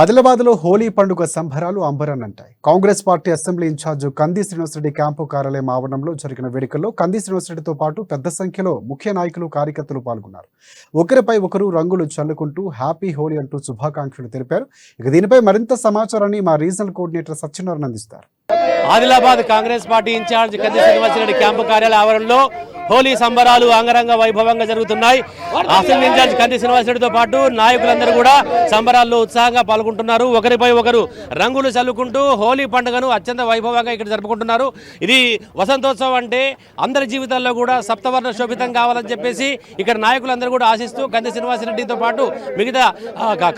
ఆదిలాబాద్లో హోలీ పండుగ సంబరాలు అంబరాన్నంటాయి. Congress party assembly in charge Kandi Srinivasa Reddy camp కార్యాలయం ఆవరణంలో జరిగిన వేడుకల్లో కంది శ్రీనివాసరెడ్డితో పాటు పెద్ద సంఖ్యలో ముఖ్య నాయకులు కార్యకర్తలు పాల్గొన్నారు. ఒకరిపై ఒకరు రంగులు చల్లుకుంటూ హ్యాపీ హోలీ అంటూ శుభాకాంక్షలు తెలిపారు. ఇక దీనిపై మరింత సమాచారాన్ని మా రీజనల్ కోఆర్డినేటర్ సత్యనారాయణ అందిస్తారు. Adilabad Congress party incharge Kandi Srinivasa Reddy camp కార్యాలయ ఆవరణలో హోలీ సంబరాలు అంగరంగ వైభవంగా జరుగుతున్నాయి. అసెంబ్లీ ఇన్ఛార్జ్ కంది శ్రీనివాసరెడ్డితో పాటు నాయకులందరూ కూడా సంబరాల్లో ఉత్సాహంగా పాల్గొంటున్నారు ఒకరిపై ఒకరు రంగులు చల్లుకుంటూ హోలీ పండుగను అత్యంత వైభవంగా ఇక్కడ జరుపుకుంటున్నారు. ఇది వసంతోత్సవం అంటే అందరి జీవితాల్లో కూడా సప్తవర్ణ శోభితం కావాలని చెప్పేసి ఇక్కడ నాయకులందరూ కూడా ఆశిస్తూ కంది శ్రీనివాసరెడ్డితో పాటు మిగతా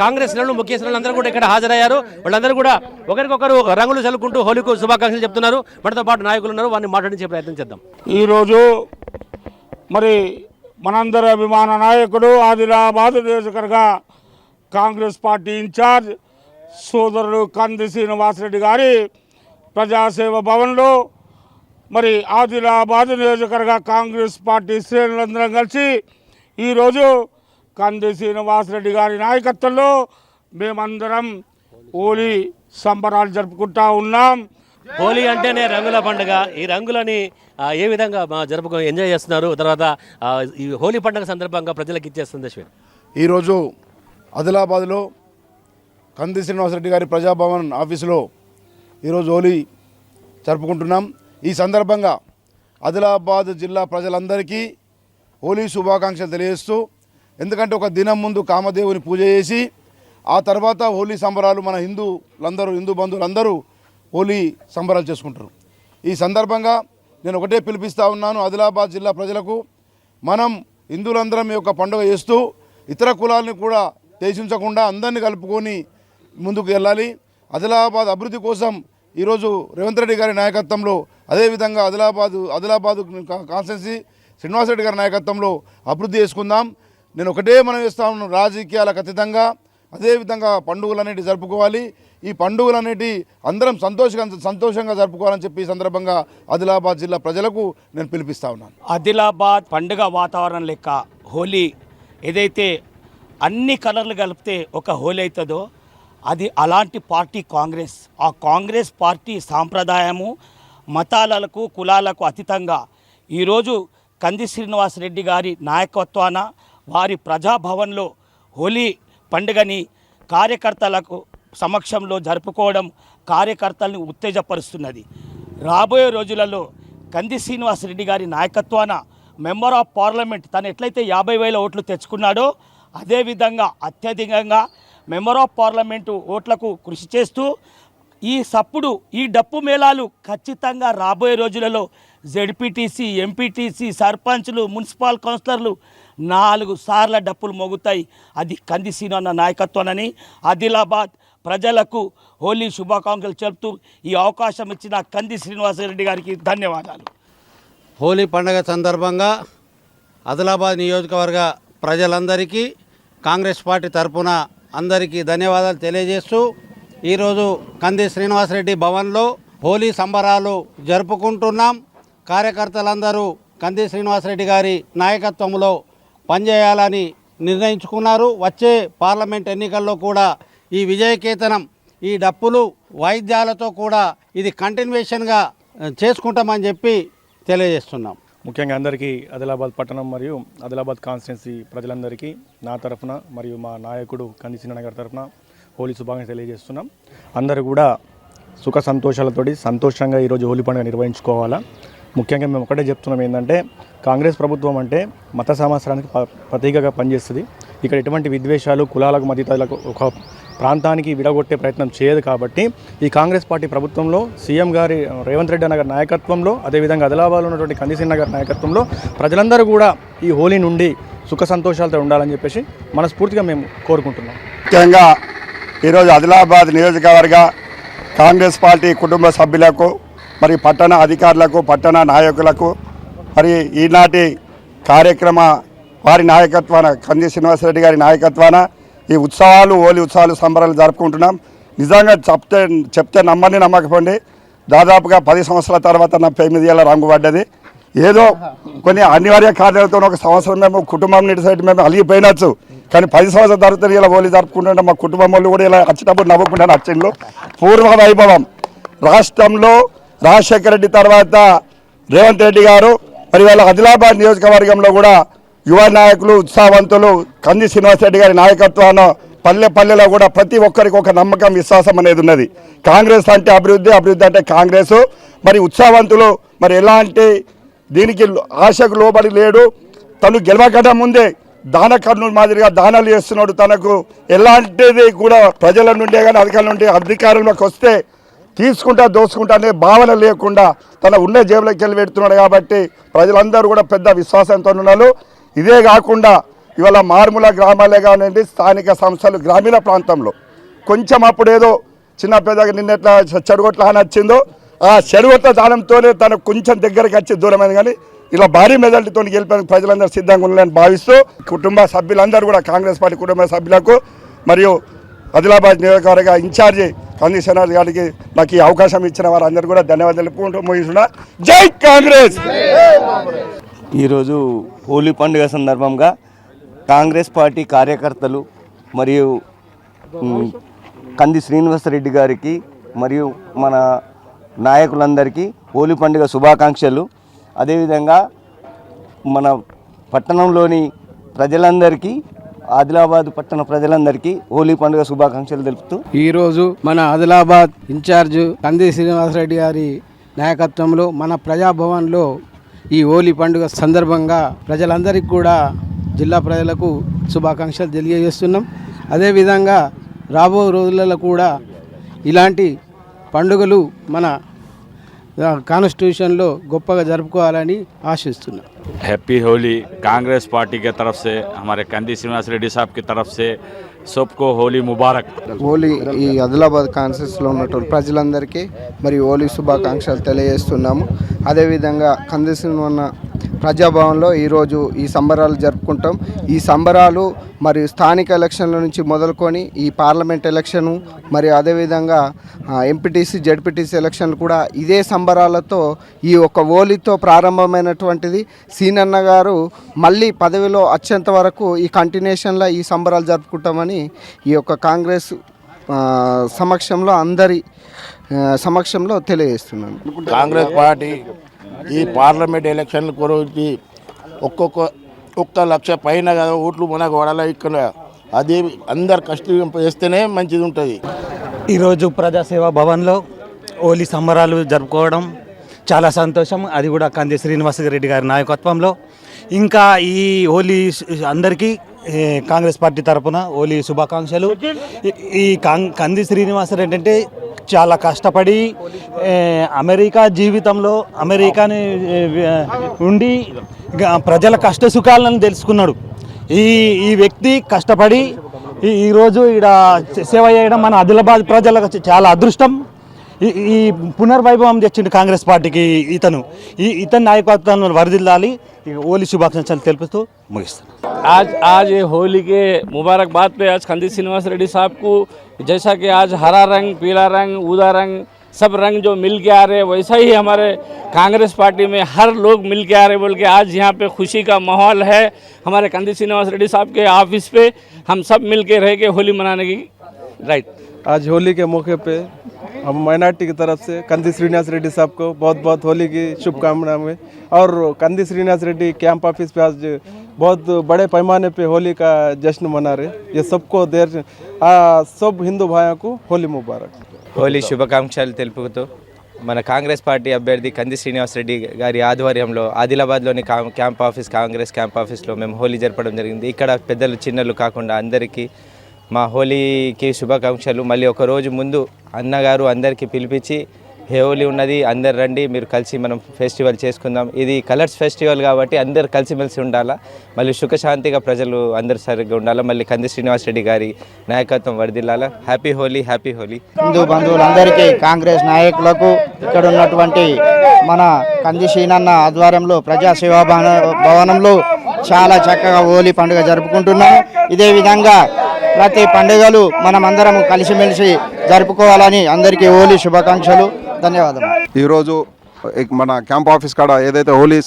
కాంగ్రెస్ నేతలు ముఖ్య అందరూ కూడా ఇక్కడ హాజరయ్యారు. వాళ్ళందరూ కూడా ఒకరికొకరు రంగులు చల్లుకుంటూ హోలీకు శుభాకాంక్షలు చెప్తున్నారు. మనతో పాటు నాయకులు ఉన్నారు. వారిని మాట్లాడించే ప్రయత్నం చేద్దాం. ఈరోజు మరి మనందరి అభిమాన నాయకుడు ఆదిలాబాద్ నియోజకవర్గ కాంగ్రెస్ పార్టీ ఇన్ఛార్జ్ సోదరుడు కంది శ్రీనివాసరెడ్డి గారి ప్రజాసేవ భవన్లో మరి ఆదిలాబాద్ నియోజకవర్గ కాంగ్రెస్ పార్టీ శ్రేణులందరం కలిసి ఈరోజు కంది శ్రీనివాసరెడ్డి గారి నాయకత్వంలో మేమందరం హోలీ సంబరాలు జరుపుకుంటా ఉన్నాం. హోలీ అంటేనే రంగుల పండుగ. ఈ రంగులని ఏ విధంగా మా జరుపుకో ఎంజాయ్ చేస్తున్నారు? తర్వాత ఈ హోలీ పండుగ సందర్భంగా ప్రజలకు ఇచ్చే సందేశం ఈరోజు ఆదిలాబాద్లో కంది శ్రీనివాసరెడ్డి గారి ప్రజాభవన్ ఆఫీసులో ఈరోజు హోలీ జరుపుకుంటున్నాం. ఈ సందర్భంగా ఆదిలాబాద్ జిల్లా ప్రజలందరికీ హోలీ శుభాకాంక్షలు తెలియజేస్తూ ఎందుకంటే ఒక దినం ముందు కామదేవుని పూజ చేసి ఆ తర్వాత హోలీ సంబరాలు మన హిందువులందరూ హిందూ బంధువులందరూ హోలీ సంబరాలు చేసుకుంటారు. ఈ సందర్భంగా నేను ఒకటే పిలిపిస్తూ ఉన్నాను ఆదిలాబాద్ జిల్లా ప్రజలకు మనం హిందువులందరం ఈ యొక్క పండుగ చేస్తూ ఇతర కులాలని కూడా దేశించకుండా అందరినీ కలుపుకొని ముందుకు వెళ్ళాలి. ఆదిలాబాద్ అభివృద్ధి కోసం ఈరోజు రేవంత్ రెడ్డి గారి నాయకత్వంలో అదేవిధంగా ఆదిలాబాద్ ఆదిలాబాద్ కాన్స్టెన్సీ శ్రీనివాసరెడ్డి గారి నాయకత్వంలో అభివృద్ధి చేసుకుందాం. నేను ఒకటే మనం ఇస్తాను రాజకీయాల రాజకీయాలకు అతీతంగా అదేవిధంగా పండుగలు జరుపుకోవాలి. ఈ పండుగలు అందరం సంతోషంగా సంతోషంగా జరుపుకోవాలని చెప్పి ఈ సందర్భంగా ఆదిలాబాద్ జిల్లా ప్రజలకు నేను పిలిపిస్తా ఉన్నాను. ఆదిలాబాద్ పండుగ వాతావరణం లెక్క హోలీ ఏదైతే అన్ని కలర్లు కలిపితే ఒక హోలీ అవుతుందో అది అలాంటి పార్టీ కాంగ్రెస్. ఆ కాంగ్రెస్ పార్టీ సాంప్రదాయము మతాలకు కులాలకు అతీతంగా. ఈరోజు కంది శ్రీనివాసరెడ్డి గారి నాయకత్వాన వారి ప్రజాభవన్లో హోలీ పండుగని కార్యకర్తలకు సమక్షంలో జరుపుకోవడం కార్యకర్తల్ని ఉత్తేజపరుస్తున్నది. రాబోయే రోజులలో కంది శ్రీనివాసరెడ్డి గారి నాయకత్వాన మెంబర్ ఆఫ్ పార్లమెంట్ తను ఎట్లయితే యాభై వేల ఓట్లు తెచ్చుకున్నాడో అదేవిధంగా అత్యధికంగా మెంబర్ ఆఫ్ పార్లమెంటు ఓట్లకు కృషి చేస్తూ ఈ సప్పుడు ఈ డప్పు మేళాలు ఖచ్చితంగా రాబోయే రోజులలో జెడ్పీటీసీ ఎంపీటీసీ సర్పంచ్లు మున్సిపల్ కౌన్సిలర్లు నాలుగు సార్ల డప్పులు మోగుతాయి. అది కంది సీను అన్న నాయకత్వానని ఆదిలాబాద్ ప్రజలకు హోలీ శుభాకాంక్షలు చెబుతూ ఈ అవకాశం ఇచ్చిన కంది శ్రీనివాసరెడ్డి గారికి ధన్యవాదాలు. హోలీ పండుగ సందర్భంగా ఆదిలాబాద్ నియోజకవర్గ ప్రజలందరికీ కాంగ్రెస్ పార్టీ తరపున అందరికీ ధన్యవాదాలు తెలియజేస్తూ ఈరోజు కంది శ్రీనివాసరెడ్డి భవన్లో హోలీ సంబరాలు జరుపుకుంటున్నాం. కార్యకర్తలందరూ కంది శ్రీనివాసరెడ్డి గారి నాయకత్వంలో పనిచేయాలని నిర్ణయించుకున్నారు. వచ్చే పార్లమెంట్ ఎన్నికల్లో కూడా ఈ విజయకేతనం ఈ డప్పులు వాయిద్యాలతో కూడా ఇది కంటిన్యూషన్గా చేసుకుంటామని చెప్పి తెలియజేస్తున్నాం. ముఖ్యంగా అందరికీ ఆదిలాబాద్ పట్టణం మరియు ఆదిలాబాద్ కాన్స్టిట్యున్సీ ప్రజలందరికీ నా తరఫున మరియు మా నాయకుడు కందిసిన గారి తరఫున హోలీ శుభాకాంక్షలు తెలియజేస్తున్నాం. అందరూ కూడా సుఖ సంతోషాలతోటి సంతోషంగా ఈరోజు హోలీ పండుగ నిర్వహించుకోవాలా? ముఖ్యంగా మేము ఒకటే చెప్తున్నాం ఏంటంటే కాంగ్రెస్ ప్రభుత్వం అంటే మత సమాచారానికి ప- ప్రతీకగా పనిచేస్తుంది. ఇక్కడ ఎటువంటి విద్వేషాలు కులాలకు మతీతాలకు ఒక ప్రాంతానికి విడగొట్టే ప్రయత్నం చేయదు కాబట్టి ఈ కాంగ్రెస్ పార్టీ ప్రభుత్వంలో సీఎం గారి రేవంత్ రెడ్డి అన్న గారి నాయకత్వంలో అదేవిధంగా ఆదిలాబాద్లో ఉన్నటువంటి కందిసిన్న గారి నాయకత్వంలో ప్రజలందరూ కూడా ఈ హోలీ నుండి సుఖ సంతోషాలతో ఉండాలని చెప్పేసి మనస్ఫూర్తిగా మేము కోరుకుంటున్నాం. ముఖ్యంగా ఈరోజు ఆదిలాబాద్ నియోజకవర్గ కాంగ్రెస్ పార్టీ కుటుంబ సభ్యులకు మరి పట్టణ అధికారులకు పట్టణ నాయకులకు మరి ఈనాటి కార్యక్రమ వారి నాయకత్వాన కంది శ్రీనివాసరెడ్డి గారి నాయకత్వాన ఈ ఉత్సవాలు హోలీ ఉత్సవాలు సంబరాలు జరుపుకుంటున్నాం. నిజంగా చెప్తే చెప్తే నమ్మని నమ్మకపోండి. దాదాపుగా పది సంవత్సరాల తర్వాత నా ఎనిమిది ఏళ్ళ రంగు పడ్డది. ఏదో కొన్ని అనివార్య కార్యాలతో ఒక సంవత్సరం మేము కుటుంబం నిడిసైతే మేము అలిగిపోయినచ్చు. కానీ పది సంవత్సరాల తర్వాత ఇలా హోలీ జరుపుకుంటుంటే మా కుటుంబం వాళ్ళు కూడా ఇలా వచ్చేటప్పుడు నవ్వుకుంటాను వచ్చిండ్రు పూర్వ వైభవం. రాష్ట్రంలో రాజశేఖర రెడ్డి తర్వాత రేవంత్ రెడ్డి గారు మరి వాళ్ళ ఆదిలాబాద్ నియోజకవర్గంలో కూడా యువ నాయకులు ఉత్సాహవంతులు కంది శ్రీనివాసరెడ్డి గారి నాయకత్వాన పల్లె పల్లెలో కూడా ప్రతి ఒక్కరికి ఒక నమ్మకం విశ్వాసం అనేది ఉన్నది. కాంగ్రెస్ అంటే అభివృద్ధి అభివృద్ధి అంటే కాంగ్రెస్. మరి ఉత్సాహవంతులు మరి ఎలాంటి దీనికి ఆశకు లోబడి లేడు. తను గెలవకట ముందే దాన కర్ణుడు మాదిరిగా దానాలు చేస్తున్నాడు. తనకు ఎలాంటిది కూడా ప్రజల నుండే కానీ అధికారుల నుండి అధికారంలోకి వస్తే తీసుకుంటా దోసుకుంటా అనే భావన లేకుండా తన ఉన్న జేబులోకి వెళ్ళి పెడుతున్నాడు కాబట్టి ప్రజలందరూ కూడా పెద్ద విశ్వాసంతో ఉన్నారు. ఇదే కాకుండా ఇవాళ మారుమూల గ్రామాలే కానివ్వండి స్థానిక సంస్థలు గ్రామీణ ప్రాంతంలో కొంచెం అప్పుడేదో చిన్న పెద్దగా నిన్నెట్లా చెడుగొట్ల అని వచ్చిందో ఆ చెడుగొట్ల దానంతోనే తనకు కొంచెం దగ్గరికి వచ్చి దూరమైంది కానీ ఇలా భారీ మెజార్టీతో గెలిపేందుకు ప్రజలందరూ సిద్ధంగా ఉన్నారని భావిస్తూ కుటుంబ సభ్యులందరూ కూడా కాంగ్రెస్ పార్టీ కుటుంబ సభ్యులకు మరియు ఆదిలాబాద్ నియోజకవర్గ ఇన్ఛార్జి కమిషనర్ గారికి నాకు ఈ అవకాశం ఇచ్చిన వారందరూ కూడా ధన్యవాదాలు తెలుపుకుంటూ ముగిస్తున్నా. జై కాంగ్రెస్! ఈరోజు హోలీ పండుగ సందర్భంగా కాంగ్రెస్ పార్టీ కార్యకర్తలు మరియు కంది శ్రీనివాసరెడ్డి గారికి మరియు మన నాయకులందరికీ హోలీ పండుగ శుభాకాంక్షలు. అదేవిధంగా మన పట్టణంలోని ప్రజలందరికీ ఆదిలాబాద్ పట్టణ ప్రజలందరికీ హోలీ పండుగ శుభాకాంక్షలు తెలుపుతూ. ఈరోజు మన ఆదిలాబాద్ ఇన్ఛార్జ్ కంది శ్రీనివాసరెడ్డి గారి నాయకత్వంలో మన ప్రజాభవన్లో ఈ హోలీ పండుగ సందర్భంగా ప్రజలందరికీ కూడా జిల్లా ప్రజలకు శుభాకాంక్షలు తెలియజేస్తున్నాం అదేవిధంగా రాబో రోజులలో కూడా ఇలాంటి పండుగలు మన ఆ, కాన్స్టిట్యూషన్లో గొప్పగా జరుపుకోవాలని ఆశిస్తున్నాం हैप्पी होली कांग्रेस पार्टी के तरफ से हमारे कंदी श्रीनिवास रेड्डी साहब की तरफ से సోప్కో హోలీ ముబారక్ హోలీ ఈ ఆదిలాబాద్ కాన్సెస్లో ఉన్నటువంటి ప్రజలందరికీ మరి హోలీ శుభాకాంక్షలు తెలియజేస్తున్నాము. అదేవిధంగా కంది ఉన్న ప్రజాభవన్లో ఈరోజు ఈ సంబరాలు జరుపుకుంటాం. ఈ సంబరాలు మరియు స్థానిక ఎలక్షన్ల నుంచి మొదలుకొని ఈ పార్లమెంట్ ఎలక్షను మరి అదేవిధంగా ఎంపీటీసీ జడ్పీటీసీ ఎలక్షన్లు కూడా ఇదే సంబరాలతో ఈ ఒక ఓలితో ప్రారంభమైనటువంటిది. సీనన్న గారు మళ్ళీ పదవిలో వచ్చేంత వరకు ఈ కంటిన్యూషన్లో ఈ సంబరాలు జరుపుకుంటామని ఈ యొక్క కాంగ్రెస్ సమక్షంలో అందరి సమక్షంలో తెలియజేస్తున్నాను. కాంగ్రెస్ పార్టీ ఈ పార్లమెంట్ ఎలక్షన్ల గురించి ఒక్కొక్క ఒక్క లక్ష పైన కదా ఓట్లు మనకు పడాలి ఇక్కడ. అది అందరు కష్టం చేస్తేనే మంచిది ఉంటుంది ఈరోజు ప్రజాసేవా భవన్లో హోలీ సంబరాలు జరుపుకోవడం చాలా సంతోషం. అది కూడా కంది శ్రీనివాసరెడ్డి గారి నాయకత్వంలో. ఇంకా ఈ హోలీ అందరికీ కాంగ్రెస్ పార్టీ తరఫున హోలీ శుభాకాంక్షలు. ఈ- కంది శ్రీనివాసరెడ్డి అంటే చాలా కష్టపడి అమెరికా జీవితంలో అమెరికాని ఉండి ప్రజల కష్ట సుఖాలను తెలుసుకున్నాడు. ఈ ఈ వ్యక్తి కష్టపడి ఈరోజు ఇక్కడ సేవ చేయడం మన ఆదిలాబాద్ ప్రజలకు చాలా అదృష్టం. ఈ- ఈ పునర్వైభవం తెచ్చిండు కాంగ్రెస్ పార్టీకి ఇతను ఈ ఇతని నాయకత్వాన్ని వరదిల్లాలి ఈ హోలీ శుభాకాంక్షలు తెలుపుతూ ముగిస్తాను आज आज ये होली के मुबारकबाद पे आज खंदी श्रीनिवास रेड्डी साहब को जैसा कि आज हरा रंग पीला रंग ऊदा रंग सब रंग जो मिल के आ रहे हैं वैसा ही हमारे कांग्रेस पार्टी में हर लोग मिल के आ रहे बोल के आज यहाँ पे खुशी का माहौल है हमारे कंदी श्रीनिवास रेड्डी साहब के ऑफिस पे हम सब मिल के रह के होली मनाने की राइट आज होली के मौके पे हम माइनॉरिटी की तरफ से कंदी श्रीनिवास रेड्डी साहब को बहुत बहुत होली की शुभकामनाएं और कंदी श्रीनिवास रेड्डी कैंप ऑफिस पे आज बहुत बड़े पैमाने पे होली का जश्न मना रहे ये सबको देर आ, सब हिंदू भाइयों को होली मुबारक హోలీ శుభాకాంక్షలు తెలుపుతూ మన కాంగ్రెస్ పార్టీ అభ్యర్థి కంది శ్రీనివాసరెడ్డి గారి ఆధ్వర్యంలో ఆదిలాబాద్లోని కా- క్యాంప్ ఆఫీస్ కాంగ్రెస్ క్యాంప్ ఆఫీస్లో మేము హోలీ జరపడం జరిగింది ఇక్కడ పెద్దలు చిన్నలు కాకుండా అందరికీ మా హోలీకి శుభాకాంక్షలు. మళ్ళీ ఒక రోజు ముందు అన్నగారు అందరికీ పిలిపించి హోలీ ఉన్నది అందరు రండి మీరు కలిసి మనం ఫెస్టివల్ చేసుకుందాం. ఇది కలర్స్ ఫెస్టివల్ కాబట్టి అందరు కలిసిమెలిసి ఉండాలా. మళ్ళీ సుఖశాంతిగా ప్రజలు అందరు సరిగ్గా ఉండాలా. మళ్ళీ కంది శ్రీనివాసరెడ్డి గారి నాయకత్వం వరదిల్లాలా హ్యాపీ హోలీ హ్యాపీ హోలీ. హిందూ బంధువులందరికీ కాంగ్రెస్ నాయకులకు ఇక్కడ ఉన్నటువంటి మన కంది శ్రీనన్న ఆధ్వర్యంలో ప్రజా సేవా భవన- భవనంలో చాలా చక్కగా హోలీ పండుగ జరుపుకుంటున్నాము ఇదే విధంగా ప్రతి పండుగలు మనం అందరం కలిసిమెలిసి జరుపుకోవాలని అందరికీ హోలీ శుభాకాంక్షలు. ధన్యవాదాలు ఈరోజు మన క్యాంప్ ఆఫీస్ కాడ ఏదైతే హోలీ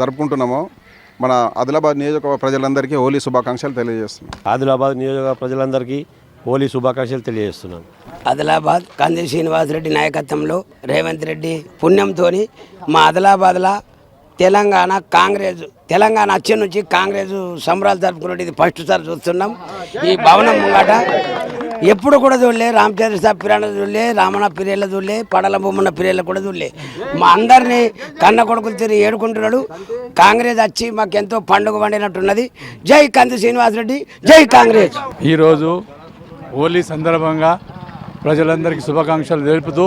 జరుపుకుంటున్నామో మన ఆదిలాబాద్ నియోజకవర్గ ప్రజలందరికీ హోలీ శుభాకాంక్షలు తెలియజేస్తున్నాం. ఆదిలాబాద్ నియోజక ప్రజలందరికీ హోలీ శుభాకాంక్షలు తెలియజేస్తున్నాను ఆదిలాబాద్ కంది శ్రీనివాసరెడ్డి నాయకత్వంలో రేవంత్ రెడ్డి పుణ్యంతో మా ఆదిలాబాద్లో తెలంగాణ కాంగ్రెస్ తెలంగాణ వచ్చే నుంచి కాంగ్రెస్ సంబరాలు జరుపుకున్నట్టు ఇది ఫస్ట్ సార్ చూస్తున్నాం. ఈ భవనం ముంగట ఎప్పుడు కూడా చూడలే రామచంద్ర సాబ్ పిరాణ చూడలే రామణ పిరియల చూడలే పడల బొమ్మన్న పిరియల కూడా చూడలే. మా అందరినీ కన్న కొడుకులు తిరిగి ఏడుకుంటున్నాడు. కాంగ్రెస్ వచ్చి మాకెంతో పండుగ పండినట్టున్నది జై కంది శ్రీనివాసరెడ్డి జై కాంగ్రెస్. ఈరోజు హోలీ సందర్భంగా ప్రజలందరికీ శుభాకాంక్షలు తెలుపుతూ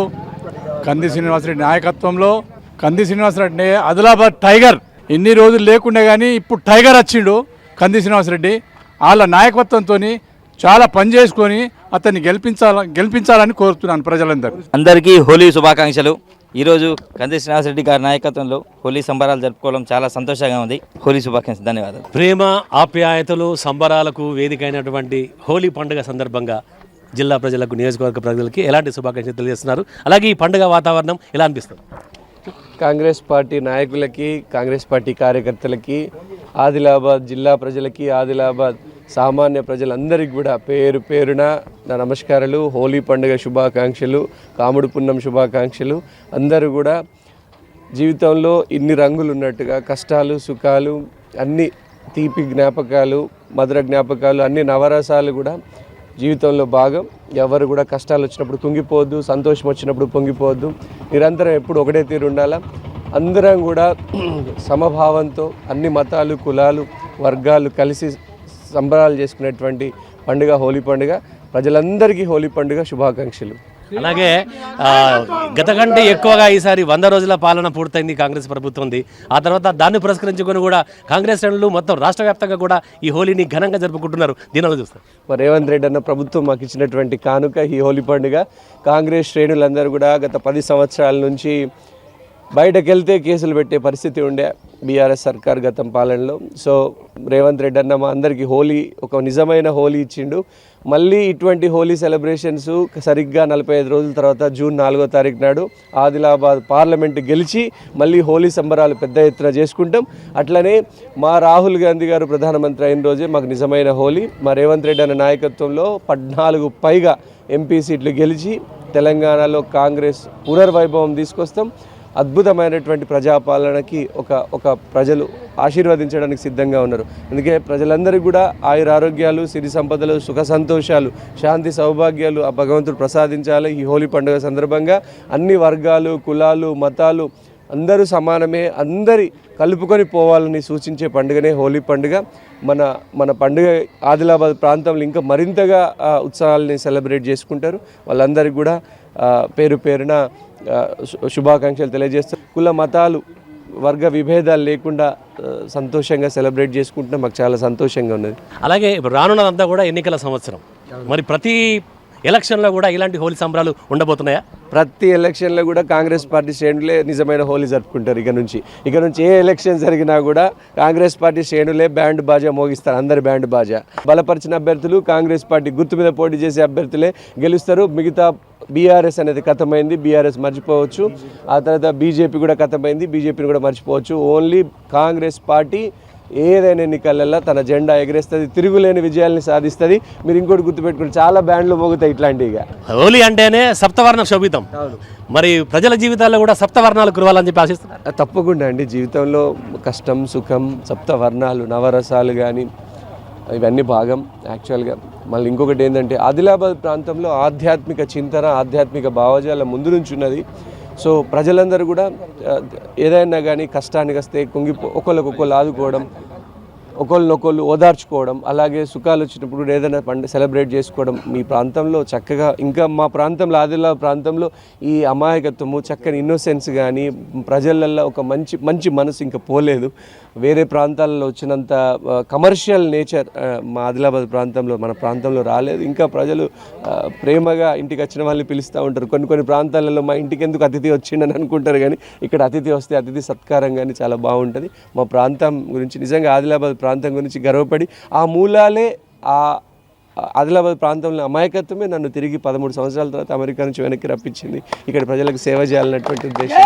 కంది శ్రీనివాసరెడ్డి నాయకత్వంలో కంది శ్రీనివాసరెడ్డి ఆదిలాబాద్ టైగర్. ఇన్ని రోజులు లేకుండే కానీ ఇప్పుడు టైగర్ వచ్చిండు కంది శ్రీనివాసరెడ్డి వాళ్ళ నాయకత్వంతో చాలా పని చేసుకొని అతన్ని గెలిపించాల గెలిపించాలని కోరుతున్నాను ప్రజలందరూ. అందరికీ హోలీ శుభాకాంక్షలు. ఈరోజు కంది శ్రీనివాసరెడ్డి గారి నాయకత్వంలో హోలీ సంబరాలు జరుపుకోవడం చాలా సంతోషంగా ఉంది. హోలీ శుభాకాంక్షలు. ధన్యవాదాలు. ప్రేమ ఆప్యాయతలు సంబరాలకు వేదికైనటువంటి హోలీ పండుగ సందర్భంగా జిల్లా ప్రజలకు నియోజకవర్గ ప్రజలకి ఎలాంటి శుభాకాంక్షలు తెలియజేస్తున్నారు? అలాగే ఈ పండుగ వాతావరణం ఎలా అనిపిస్తుంది? కాంగ్రెస్ పార్టీ నాయకులకి కాంగ్రెస్ పార్టీ కార్యకర్తలకి ఆదిలాబాద్ జిల్లా ప్రజలకి ఆదిలాబాద్ సామాన్య ప్రజలందరికీ కూడా పేరు పేరున నా నమస్కారాలు హోలీ పండుగ శుభాకాంక్షలు కాముడు పున్నం శుభాకాంక్షలు. అందరూ కూడా జీవితంలో ఇన్ని రంగులు ఉన్నట్టుగా కష్టాలు సుఖాలు అన్ని తీపి జ్ఞాపకాలు మధుర జ్ఞాపకాలు అన్ని నవరసాలు కూడా జీవితంలో భాగం. ఎవరు కూడా కష్టాలు వచ్చినప్పుడు కుంగిపోవద్దు సంతోషం వచ్చినప్పుడు పొంగిపోవద్దు. నిరంతరం ఎప్పుడు ఒకటే తీరు ఉండాలా? అందరం కూడా సమభావంతో అన్ని మతాలు కులాలు వర్గాలు కలిసి సంబరాలు చేసుకునేటువంటి పండుగ హోలీ పండుగ. ప్రజలందరికీ హోలీ పండుగ శుభాకాంక్షలు. అలాగే గత కంటే ఎక్కువగా ఈసారి వంద రోజుల పాలన పూర్తయింది కాంగ్రెస్ ప్రభుత్వంది. ఆ తర్వాత దాన్ని పురస్కరించుకొని కూడా కాంగ్రెస్ శ్రేణులు మొత్తం రాష్ట్ర వ్యాప్తంగా కూడా ఈ హోలీని ఘనంగా జరుపుకుంటున్నారు. దీనిలో చూస్తారు? మరి రేవంత్ రెడ్డి అన్న ప్రభుత్వం మాకు ఇచ్చినటువంటి కానుక ఈ హోలీ పండుగ. కాంగ్రెస్ శ్రేణులందరూ కూడా గత పది సంవత్సరాల నుంచి బయటకు వెళ్తే కేసులు పెట్టే పరిస్థితి ఉండే బీఆర్ఎస్ సర్కార్ గతం పాలనలో. సో రేవంత్ రెడ్డి అన్న మా అందరికీ హోలీ ఒక నిజమైన హోలీ ఇచ్చిండు. మళ్ళీ ఇటువంటి హోలీ సెలబ్రేషన్స్ సరిగ్గా నలభై ఐదు రోజుల తర్వాత జూన్ నాలుగో తారీఖు నాడు ఆదిలాబాద్ పార్లమెంట్ గెలిచి మళ్ళీ హోలీ సంబరాలు పెద్ద ఎత్తున చేసుకుంటాం. అట్లనే మా రాహుల్ గాంధీ గారు ప్రధానమంత్రి అయిన రోజే మాకు నిజమైన హోలీ. మా రేవంత్ రెడ్డి అన్న నాయకత్వంలో పద్నాలుగు పైగా ఎంపీ సీట్లు గెలిచి తెలంగాణలో కాంగ్రెస్ పునర్వైభవం తీసుకొస్తాం. అద్భుతమైనటువంటి ప్రజాపాలనకి ఒక ఒక ప్రజలు ఆశీర్వదించడానికి సిద్ధంగా ఉన్నారు. అందుకే ప్రజలందరికీ కూడా ఆయురారోగ్యాలు సిరి సంపదలు సుఖ సంతోషాలు శాంతి సౌభాగ్యాలు ఆ భగవంతుడు ప్రసాదించాలి ఈ హోలీ పండుగ సందర్భంగా. అన్ని వర్గాలు కులాలు మతాలు అందరూ సమానమే అందరి కలుపుకొని పోవాలని సూచించే పండుగనే హోలీ పండుగ. మన మన పండుగ ఆదిలాబాద్ ప్రాంతంలో ఇంకా మరింతగా ఉత్సవాలని ఉత్సవాల్ని సెలబ్రేట్ చేసుకుంటారు. వాళ్ళందరికీ కూడా పేరు పేరున శుభాకాంక్షలు తెలియజేస్తారు కుల మతాలు వర్గ విభేదాలు లేకుండా సంతోషంగా సెలబ్రేట్ చేసుకుంటున్నాం. మాకు చాలా సంతోషంగా ఉన్నది. అలాగే ఇప్పుడు రానున్నదంతా కూడా ఎన్నికల సంవత్సరం. మరి ప్రతి ఎలక్షన్లో కూడా ఇలాంటి హోలీ సంబరాలు ఉండబోతున్నాయా? ప్రతి ఎలక్షన్లో కూడా కాంగ్రెస్ పార్టీ శ్రేణులే నిజమైన హోలీ జరుపుకుంటారు ఇక నుంచి. ఇక నుంచి ఏ ఎలక్షన్ జరిగినా కూడా కాంగ్రెస్ పార్టీ శ్రేణులే బ్యాండ్ బాజా మోగిస్తారు అందరి బ్యాండ్ బాజా. బలపరిచిన అభ్యర్థులు కాంగ్రెస్ పార్టీ గుర్తు మీద పోటీ చేసే అభ్యర్థులే గెలుస్తారు. మిగతా బీఆర్ఎస్ అనేది కథమైంది బీఆర్ఎస్ మర్చిపోవచ్చు. ఆ తర్వాత బీజేపీ కూడా కథమైంది బీజేపీని కూడా మర్చిపోవచ్చు. ఓన్లీ కాంగ్రెస్ పార్టీ ఏదైనా ఎన్నికలలో తన జెండా ఎగరేస్తుంది తిరుగులేని విజయాల్ని సాధిస్తుంది. మీరు ఇంకోటి గుర్తుపెట్టుకుని చాలా బ్యాండ్లు మోగుతాయి ఇట్లాంటివి ఇక. హోలీ అంటేనే సప్తవర్ణ శోభితం. మరి ప్రజల జీవితాల్లో కూడా సప్తవర్ణాలు కురవాలని చెప్పి ఆశిస్తున్నారు? తప్పకుండా అండి. జీవితంలో కష్టం సుఖం సప్త వర్ణాలు నవరసాలు కానీ ఇవన్నీ భాగం. యాక్చువల్గా మళ్ళీ ఇంకొకటి ఏంటంటే ఆదిలాబాద్ ప్రాంతంలో ఆధ్యాత్మిక చింతన ఆధ్యాత్మిక భావజాల ముందు నుంచి ఉన్నది. సో ప్రజలందరూ కూడా ఏదైనా కానీ కష్టానికి వస్తే కుంగిపో ఒకళ్ళకొకళ్ళు ఆదుకోవడం ఒకళ్ళనొకళ్ళు ఓదార్చుకోవడం అలాగే సుఖాలు వచ్చినప్పుడు ఏదైనా పండు సెలబ్రేట్ చేసుకోవడం మీ ప్రాంతంలో చక్కగా ఇంకా మా ప్రాంతంలో ఆదిలాబాద్ ప్రాంతంలో ఈ అమాయకత్వము చక్కని ఇన్నోసెన్స్ కానీ ప్రజలల్లో ఒక మంచి మంచి మనసు ఇంకా పోలేదు. వేరే ప్రాంతాలలో వచ్చినంత కమర్షియల్ నేచర్ మా ఆదిలాబాద్ ప్రాంతంలో మన ప్రాంతంలో రాలేదు. ఇంకా ప్రజలు ప్రేమగా ఇంటికి వచ్చిన వాళ్ళని పిలుస్తూ ఉంటారు. కొన్ని కొన్ని ప్రాంతాలలో మా ఇంటికి ఎందుకు అతిథి వచ్చిండని అనుకుంటారు కానీ ఇక్కడ అతిథి వస్తే అతిథి సత్కారం కానీ చాలా బాగుంటుంది. మా ప్రాంతం గురించి నిజంగా ఆదిలాబాద్ ప్రాంతం గురించి గర్వపడి ఆ మూలాలే ఆ ఆదిలాబాద్ ప్రాంతంలో అమాయకత్వమే నన్ను తిరిగి పదమూడు సంవత్సరాల తర్వాత అమెరికా నుంచి వెనక్కి రప్పించింది. ఇక్కడ ప్రజలకు సేవ చేయాలన్నటువంటి ఉద్దేశం.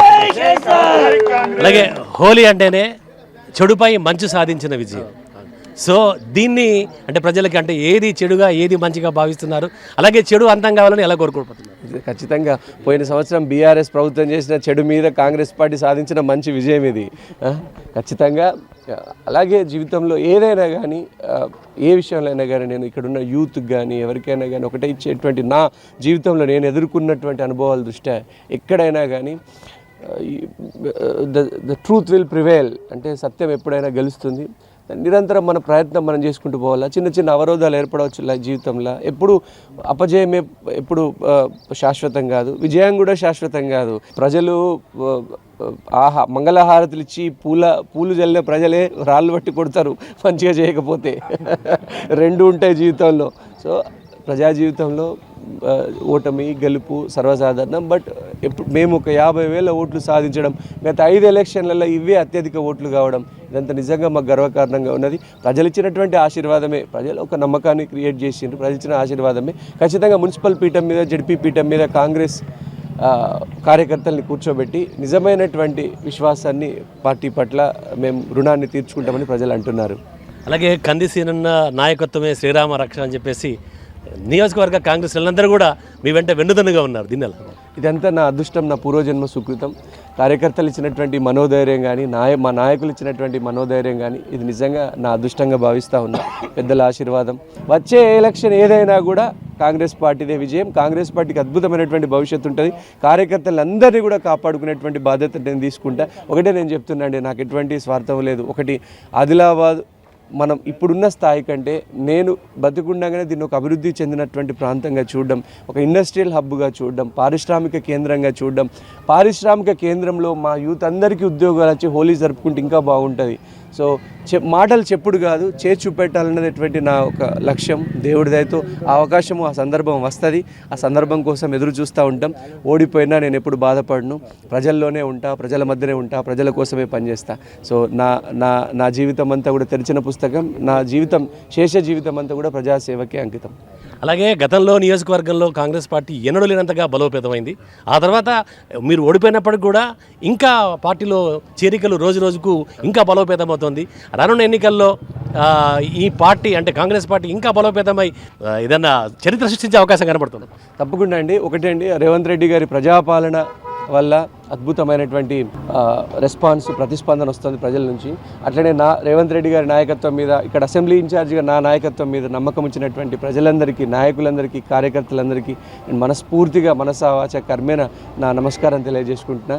అలాగే హోలీ అంటేనే చెడుపై మంచు సాధించిన విజయం. సో దీన్ని అంటే ప్రజలకి అంటే ఏది చెడుగా ఏది మంచిగా భావిస్తున్నారు? అలాగే చెడు అంతం కావాలని ఎలా కోరుకుంటున్నారు ఖచ్చితంగా పోయిన సంవత్సరం బీఆర్ఎస్ ప్రభుత్వం చేసిన చెడు మీద కాంగ్రెస్ పార్టీ సాధించిన మంచి విజయం ఇది. ఖచ్చితంగా. అలాగే జీవితంలో ఏదైనా కానీ ఏ విషయంలో అయినా కానీ నేను ఇక్కడున్న యూత్కి కానీ ఎవరికైనా కానీ ఒకటే ఇచ్చేటువంటి నా జీవితంలో నేను ఎదుర్కొన్నటువంటి అనుభవాల దృష్ట్యా ఎక్కడైనా కానీ the the truth will prevail అంటే సత్యం ఎప్పుడైనా గెలుస్తుంది. నిరంతరం మన ప్రయత్నం మనం చేసుకుంటూ పోవాలా? చిన్న చిన్న అవరోధాలు ఏర్పడవచ్చు జీవితంలో. ఎప్పుడు అపజయమే ఎప్పుడు శాశ్వతం కాదు. విజయం కూడా శాశ్వతం కాదు. ప్రజలు ఆహా మంగళహారతులు ఇచ్చి పూల పూలు చల్లిన ప్రజలే రాళ్ళు పట్టి కొడతారు మంచిగా చేయకపోతే. రెండు ఉంటాయి జీవితంలో. సో ప్రజా జీవితంలో ఓటమి గెలుపు సర్వసాధారణం. బట్ ఎప్పుడు మేము ఒక యాభై వేల ఓట్లు సాధించడం గత ఐదు ఎలక్షన్లలో ఇవే అత్యధిక ఓట్లు కావడం ఇదంతా నిజంగా మాకు గర్వకారణంగా ఉన్నది. ప్రజలు ఇచ్చినటువంటి ఆశీర్వాదమే. ప్రజలు ఒక నమ్మకాన్ని క్రియేట్ చేసిండ్రు. ప్రజలు ఇచ్చిన ఆశీర్వాదమే. ఖచ్చితంగా మున్సిపల్ పీఠం మీద జడ్పీ పీఠం మీద కాంగ్రెస్ కార్యకర్తల్ని కూర్చోబెట్టి నిజమైనటువంటి విశ్వాసాన్ని పార్టీ పట్ల మేము రుణాన్ని తీర్చుకుంటామని ప్రజలు అంటున్నారు. అలాగే కందిసీనన్న నాయకత్వమే శ్రీరామ రక్ష అని చెప్పేసి నియోజకవర్గ కాంగ్రెస్ వాళ్ళందరూ కూడా మీ వెంట వెన్నుదన్నుగా ఉన్నారు. దీన్ని ఎలా? ఇదంతా నా అదృష్టం నా పూర్వజన్మ సుకృతం. కార్యకర్తలు ఇచ్చినటువంటి మనోధైర్యం కానీ నాయ మా నాయకులు ఇచ్చినటువంటి మనోధైర్యం కానీ ఇది నిజంగా నా అదృష్టంగా భావిస్తూ ఉన్నా. పెద్దల ఆశీర్వాదం. వచ్చే ఎలక్షన్ ఏదైనా కూడా కాంగ్రెస్ పార్టీదే విజయం. కాంగ్రెస్ పార్టీకి అద్భుతమైనటువంటి భవిష్యత్తు ఉంటుంది. కార్యకర్తలందరినీ కూడా కాపాడుకునేటువంటి బాధ్యత నేను తీసుకుంటా. ఒకటే నేను చెప్తున్నాండి నాకు ఎటువంటి స్వార్థం లేదు. ఒకటి ఆదిలాబాద్ మనం ఇప్పుడున్న స్థాయి కంటే నేను బతికుండగానే దీన్ని ఒక అభివృద్ధి చెందినటువంటి ప్రాంతంగా చూడడం ఒక ఇండస్ట్రియల్ హబ్గా చూడడం పారిశ్రామిక కేంద్రంగా చూడడం పారిశ్రామిక కేంద్రంలో మా యూత్ అందరికీ ఉద్యోగాలు వచ్చి హోలీ జరుపుకుంటే ఇంకా బాగుంటుంది. సో చె మాటలు చెప్పుడు కాదు చే చూపెట్టాలనేటువంటి నా ఒక లక్ష్యం దేవుడి దయతో ఆ అవకాశము ఆ సందర్భం వస్తుంది. ఆ సందర్భం కోసం ఎదురు చూస్తూ ఉంటాం. ఓడిపోయినా నేను ఎప్పుడు బాధపడను. ప్రజల్లోనే ఉంటా ప్రజల మధ్యనే ఉంటా ప్రజల కోసమే పనిచేస్తా. సో నా నా నా జీవితం అంతా కూడా తెరిచిన పుస్తకం నా జీవితం శేష జీవితం అంతా కూడా ప్రజాసేవకే అంకితం. అలాగే గతంలో నియోజకవర్గంలో కాంగ్రెస్ పార్టీ ఎన్నడూ లేనంతగా బలోపేతమైంది. ఆ తర్వాత మీరు ఓడిపోయినప్పటికి కూడా ఇంకా పార్టీలో చేరికలు రోజు రోజుకు ఇంకా బలోపేతమవుతోంది. రానున్న ఎన్నికల్లో ఈ పార్టీ అంటే కాంగ్రెస్ పార్టీ ఇంకా బలోపేతమై ఏదన్నా చరిత్ర సృష్టించే అవకాశం కనబడుతుంది. తప్పకుండా అండి. ఒకటే అండి రేవంత్ రెడ్డి గారి ప్రజాపాలన వల్ల అద్భుతమైనటువంటి రెస్పాన్స్ ప్రతిస్పందన వస్తుంది ప్రజల నుంచి. అట్లనే నా రేవంత్ రెడ్డి గారి నాయకత్వం మీద ఇక్కడ అసెంబ్లీ ఇన్ఛార్జిగా నా నాయకత్వం మీద నమ్మకం ఇచ్చినటువంటి ప్రజలందరికీ నాయకులందరికీ కార్యకర్తలందరికీ నేను మనస్ఫూర్తిగా మనసావాచ కర్మేన నా నమస్కారం తెలియజేసుకుంటున్నా.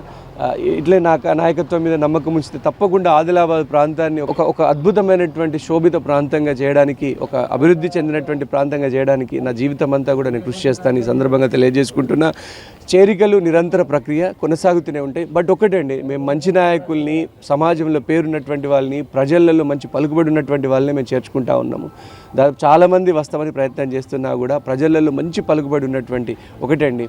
ఇట్లే నా నాయకత్వం మీద నమ్మకం ఉంచితే తప్పకుండా ఆదిలాబాద్ ప్రాంతాన్ని ఒక ఒక అద్భుతమైనటువంటి శోభిత ప్రాంతంగా చేయడానికి ఒక అభివృద్ధి చెందినటువంటి ప్రాంతంగా చేయడానికి నా జీవితం అంతా కూడా నేను కృషి చేస్తాను ఈ సందర్భంగా తెలియజేసుకుంటున్నా. చేరికలు నిరంతర ప్రక్రియ కొనసాగుతూనే ఉంటాయి. బట్ ఒకటండి మేము మంచి నాయకుల్ని సమాజంలో పేరున్నటువంటి వాళ్ళని ప్రజలలో మంచి పలుకుబడి ఉన్నటువంటి వాళ్ళని మేము చేర్చుకుంటా ఉన్నాము. దాదాపు చాలామంది వస్తామని ప్రయత్నం చేస్తున్నా కూడా ప్రజలలో మంచి పలుకుబడి ఉన్నటువంటి ఒకటండి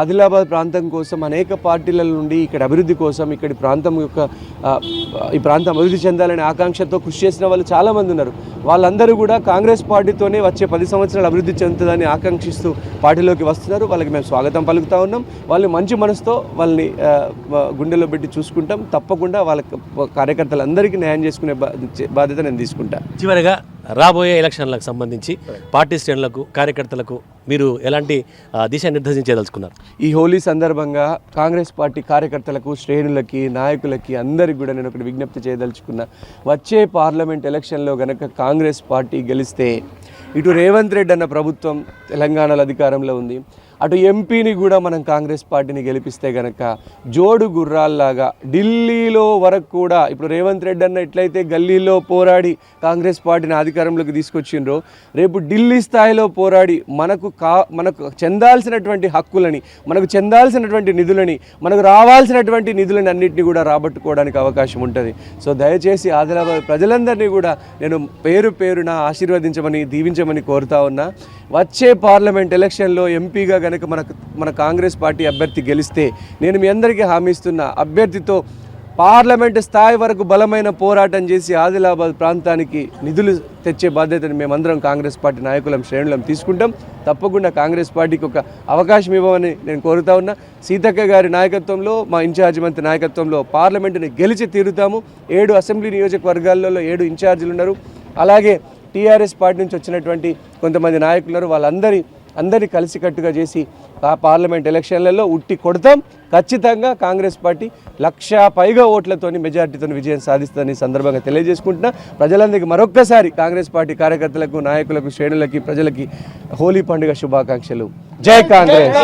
ఆదిలాబాద్ ప్రాంతం కోసం అనేక పార్టీల నుండి ఇక్కడ అభివృద్ధి కోసం ఇక్కడి ప్రాంతం యొక్క ఈ ప్రాంతం అభివృద్ధి చెందాలనే ఆకాంక్షతో కృషి చేసిన వాళ్ళు చాలామంది ఉన్నారు. వాళ్ళందరూ కూడా కాంగ్రెస్ పార్టీతోనే వచ్చే పది సంవత్సరాలు అభివృద్ధి చెందుతుందని ఆకాంక్షిస్తూ పార్టీలోకి వస్తున్నారు. వాళ్ళకి మేము స్వాగతం పలుకుతా ఉన్నాం. వాళ్ళు మంచి మనసుతో వాళ్ళని గుండెలో పెట్టి చూసుకుంటాం. తప్పకుండా వాళ్ళ కార్యకర్తలందరికీ న్యాయం చేసుకునే బాధ్యత నేను తీసుకుంటా. చివరిగా రాబోయే ఎలక్షన్లకు సంబంధించి పార్టీ శ్రేణులకు కార్యకర్తలకు మీరు ఎలాంటి ఆ, దిశానిర్దేశం చేయదలుచుకున్నారు ఈ హోలీ సందర్భంగా కాంగ్రెస్ పార్టీ కార్యకర్తలకు శ్రేణులకి నాయకులకి అందరికి కూడా నేను ఒకటి విజ్ఞప్తి చేయదలుచుకున్నా. వచ్చే పార్లమెంట్ ఎలక్షన్లో గనక కాంగ్రెస్ పార్టీ గెలిస్తే ఇటు రేవంత్ రెడ్డి అన్న ప్రభుత్వం తెలంగాణలో అధికారంలో ఉంది. అటు ఎంపీని కూడా మనం కాంగ్రెస్ పార్టీని గెలిపిస్తే గనక జోడు గుర్రాల్లాగా ఢిల్లీలో వరకు కూడా ఇప్పుడు రేవంత్ రెడ్డి అన్న ఎట్లయితే గల్లీలో పోరాడి కాంగ్రెస్ పార్టీని అధికారంలోకి తీసుకొచ్చిండ్రో రేపు ఢిల్లీ స్థాయిలో పోరాడి మనకు కా మనకు చెందాల్సినటువంటి హక్కులని మనకు చెందాల్సినటువంటి నిధులని మనకు రావాల్సినటువంటి నిధులని అన్నింటినీ కూడా రాబట్టుకోవడానికి అవకాశం ఉంటుంది. సో దయచేసి ఆదిలాబాద్ ప్రజలందరినీ కూడా నేను పేరు పేరున ఆశీర్వదించమని దీవించమని కోరుతా ఉన్నా. వచ్చే పార్లమెంట్ ఎలక్షన్లో ఎంపీగా కనుక మనకు మన కాంగ్రెస్ పార్టీ అభ్యర్థి గెలిస్తే నేను మీ అందరికీ హామీస్తున్న అభ్యర్థితో పార్లమెంటు స్థాయి వరకు బలమైన పోరాటం చేసి ఆదిలాబాద్ ప్రాంతానికి నిధులు తెచ్చే బాధ్యతను మేమందరం కాంగ్రెస్ పార్టీ నాయకులం శ్రేణులం తీసుకుంటాం. తప్పకుండా కాంగ్రెస్ పార్టీకి ఒక అవకాశం ఇవ్వమని నేను కోరుతా ఉన్నా. సీతక్క గారి నాయకత్వంలో మా ఇన్ఛార్జ్ మంత్రి నాయకత్వంలో పార్లమెంటుని గెలిచి తీరుతాము. ఏడు అసెంబ్లీ నియోజకవర్గాలలో ఏడు ఇన్ఛార్జీలు ఉన్నారు అలాగే టీఆర్ఎస్ పార్టీ నుంచి వచ్చినటువంటి కొంతమంది నాయకులు వాళ్ళందరి అందరినీ కలిసికట్టుగా చేసి ఆ పార్లమెంట్ ఎలక్షన్లలో ఉట్టి కొడతాం. ఖచ్చితంగా కాంగ్రెస్ పార్టీ లక్ష పైగా ఓట్లతోని మెజార్టీతో విజయం సాధిస్తుందని సందర్భంగా తెలియజేసుకుంటున్నా. ప్రజలందరికీ మరొక్కసారి కాంగ్రెస్ పార్టీ కార్యకర్తలకు నాయకులకు శ్రేణులకి ప్రజలకి హోలీ పండుగ శుభాకాంక్షలు. జై కాంగ్రెస్!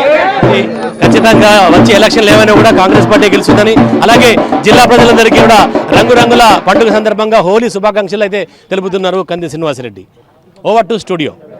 ఖచ్చితంగా వచ్చే ఎలక్షన్లు ఏమైనా కూడా కాంగ్రెస్ పార్టీ గెలుస్తుందని అలాగే జిల్లా ప్రజలందరికీ కూడా రంగురంగుల పండుగ సందర్భంగా హోలీ శుభాకాంక్షలు అయితే తెలుపుతున్నారు కంది శ్రీనివాసరెడ్డి. Over to studio